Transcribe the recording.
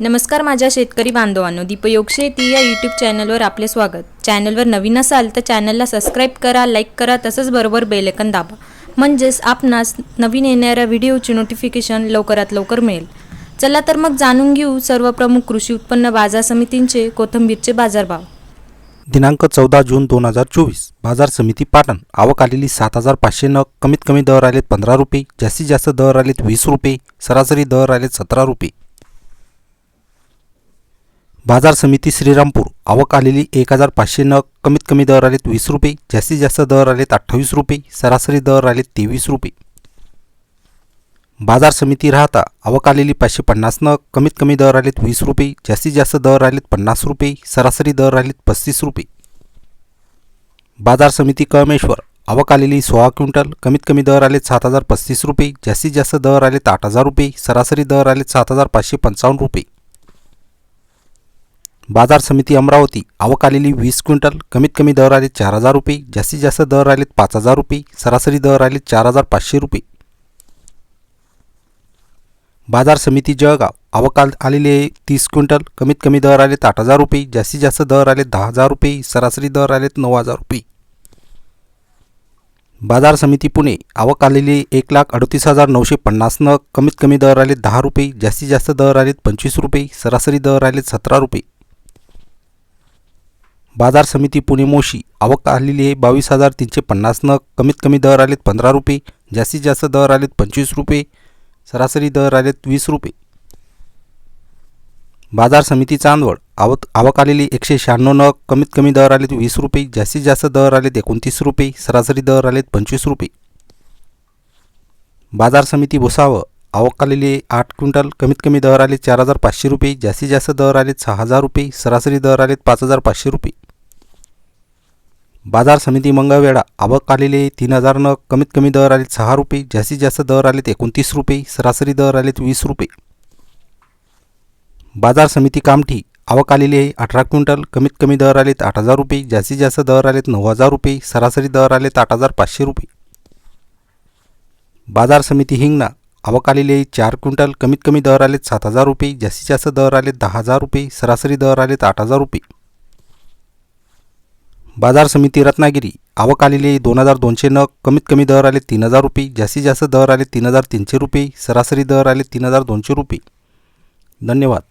नमस्कार माझ्या शेतकरी बांधवांनो दीपयोग शेती या यूट्यूब चॅनलवर आपले स्वागत. चॅनलवर नवीन असाल तर चॅनलला सबस्क्राईब करा लाईक करा तसंच बरोबर बेलेकन दाबा. म्हणजेच आपणास नवीन येणाऱ्या व्हिडिओची नोटिफिकेशन लवकरात लवकर मिळेल. चला तर मग जाणून घेऊ सर्व प्रमुख कृषी उत्पन्न बाजार समितींचे कोथिंबीरचे बाजारभाव. दिनांक चौदा जून दोन हजार चोवीस बाजार समिती पाटण. आवक आलेली सात हजार पाचशे नग कमीत कमी दर आलेत पंधरा रुपये जास्तीत जास्त दर आलेत वीस रुपये सरासरी दर आलेत सतरा रुपये. बाजार समिती श्रीरामपूर. आवक आलेली एक हजार पाचशे नग कमीत कमी दर आलेत वीस रुपये जास्तीत जास्त दर आलेत अठ्ठावीस रुपये सरासरी दर आलेत तेवीस रुपये. बाजार समिती राहता आवक आलेली पाचशे पन्नास नग कमीत कमी दर आलेत वीस रुपये जास्तीत जास्त दर आलेत पन्नास रुपये सरासरी दर आलेत पस्तीस रुपये. बाजार समिती कळमेश्वर. आवक आलेली सोळा क्विंटल कमीत कमी दर आलेत सात हजार पस्तीस रुपये जास्तीत जास्त दर आलेत आठ हजार रुपये सरासरी दर आलेत सात हजार पाचशे पंचावन्न रुपये. बाजार समिती अमरावती आवक आलेली वीस क्विंटल कमीत कमी दर आले चार हजार रुपये जास्तीत जास्त दर आलेत पाच हजार रुपये सरासरी दर आले चार हजार पाचशे रुपये. बाजार समिती जळगाव आवक आलेले तीस क्विंटल कमीत कमी दर आलेत आठ हजार रुपये जास्तीत जास्त दर आले दहा हजार रुपये सरासरी दर आलेत नऊ हजार रुपये. बाजार समिती पुणे आवक आलेली एक लाख अडतीस हजार नऊशे पन्नास नग कमीत कमी दर आले दहा रुपये जास्तीत जास्त दर आलेत पंचवीस रुपये सरासरी दर आलेत सतरा रुपये. बाजार समिती पुणे मोशी. आवक आलेली आहे बावीस हजार तीनशे पन्नास नग. कमीत कमी दर आलेत पंधरा रुपये. जास्तीत जास्त दर आलेत पंचवीस रुपये. सरासरी दर आलेत वीस रुपये. बाजार समिती चांदवड आवक आवक आलेली एकशे शहाण्णव नग. कमीत कमी दर आलेत वीस रुपये. जास्तीत जास्त दर आलेत एकोणतीस रुपये. सरासरी दर आलेत पंचवीस रुपये. बाजार समिती भुसावळ आवक आलेली आठ क्विंटल. कमीत कमी दर आले चार हजार पाचशे रुपये. जास्तीत जास्त दर आलेत सहा हजार रुपये. सरासरी दर आलेत पाच हजार पाचशे रुपये. बाजार समिती मंगळवेळा आवक आलेले तीन हजार न कमीत कमी दर आलेत सहा रुपये. जास्तीत जास्त दर आलेत एकोणतीस रुपये. सरासरी दर आलेत वीस रुपये. बाजार समिती कामठी. आवक आलेली आहे अठरा क्विंटल. कमीत कमी दर आलेत आठ हजार रुपये. जास्तीत जास्त दर आलेत नऊ हजार रुपये. सरासरी दर आलेत आठ हजार पाचशे रुपये. बाजार समिती हिंगणा. आवक आलेली आहे चार क्विंटल. कमीत कमी दर आलेत सात हजार रुपये. जास्तीत जास्त दर आलेत दहा हजार रुपये. सरासरी दर आलेत आठ हजार रुपये. बाजार समिती रत्नागिरी. आवक आलेली दोन हजार दोनशे नग कमीत कमी दर आले तीन हजार रुपये. जास्तीत जास्त दर आले तीन हजार तीनशे रुपये. सरासरी दर आले तीन हजार दोनशे रुपये. धन्यवाद.